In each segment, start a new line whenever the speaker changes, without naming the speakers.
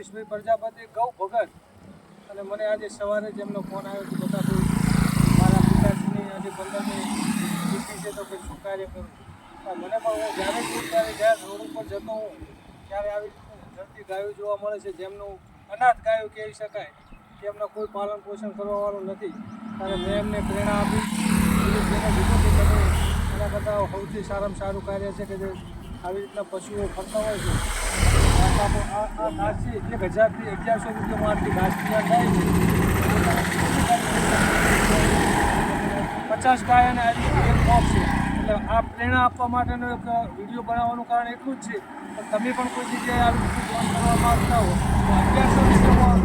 સુરેશભાઈ પ્રજાપતિ ગૌ ભગત. અને મને આજે સવારે જેમનો ફોન આવ્યો કે બધા મારા પિતાશ્રીની આજે પંદરમી દીકરી છે તો કંઈ શું કાર્ય કરું? મને પણ હું જ્યારે જોઉં ત્યારે જ્યારે રોડ ઉપર જતો હું ત્યારે આવી ધરતી ગાયો જોવા મળે છે, જેમનું અનાથ ગાયો કહી શકાય કે એમનો કોઈ પાલન પોષણ કરવાવાળું નથી. ત્યારે મેં એમને પ્રેરણા આપી. એના કરતાં સૌથી સારામાં સારું કાર્ય છે કે જે આવી રીતના પશુઓ ફરતા હોય છે. આ ઘાસ છે એક અગિયારસો રૂપિયામાં આટલી ઘાસ તૈયાર પચાસ ગાય અને એક મોપ છે. એટલે આ પ્રેરણા આપવા માટેનો એક વીડિયો બનાવવાનું કારણ એટલું જ છે તમે પણ કોઈ જગ્યાએ આવી રીતે જોઈન કરવા માંગતા હો, તો અગિયારસો રૂપિયામાં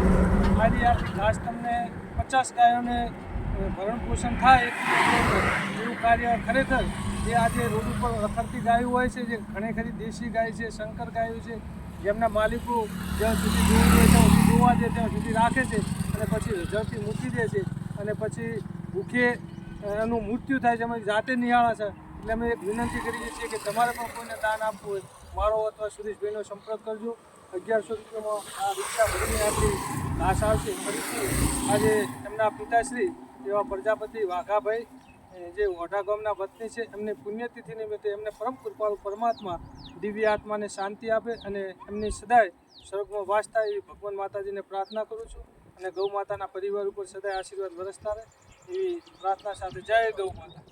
આરી આટલી ઘાસ તમને પચાસ ગાયોને ભરણ પોષણ થાય એવું કાર્ય ખરેખર જે આજે રોડ ઉપર રખડતી ગાયો હોય છે, જે ઘણી ખરી દેશી ગાય છે, શંકર ગાયો છે જેમના માલિકો જ્યાં સુધી જોવું ત્યાં સુધી જોવા દે ત્યાં સુધી રાખે છે અને પછી ઝડપથી મૂકી દે છે અને પછી ભૂખે એનું મૃત્યુ થાય છે અમે જાતે નિહાળા છે. એટલે અમે એક વિનંતી કરીએ છીએ કે તમારે પણ કોઈને દાન આપવું હોય, મારો અથવા સુરેશભાઈનો સંપર્ક કરજો. અગિયારસો રૂપિયામાં આ રિક્ષા ભરીને આપણી ઘાસ આવશે. ફરીથી આજે એમના પિતાશ્રી એવા પ્રજાપતિ વાઘાભાઈ જે ઓઢા ગામના વતની છે, એમની પુણ્યતિથિ નિમિત્તે એમને પરમ કૃપાળુ પરમાત્મા દિવ્ય આત્માને શાંતિ આપે અને એમની સદાય સ્વર્ગમાં વાસ થાય એવી ભગવાન માતાજીને પ્રાર્થના કરું છું. અને ગૌ માતાના પરિવાર ઉપર સદાય આશીર્વાદ વરસતા રહે એવી પ્રાર્થના સાથે જય ગૌ માતા.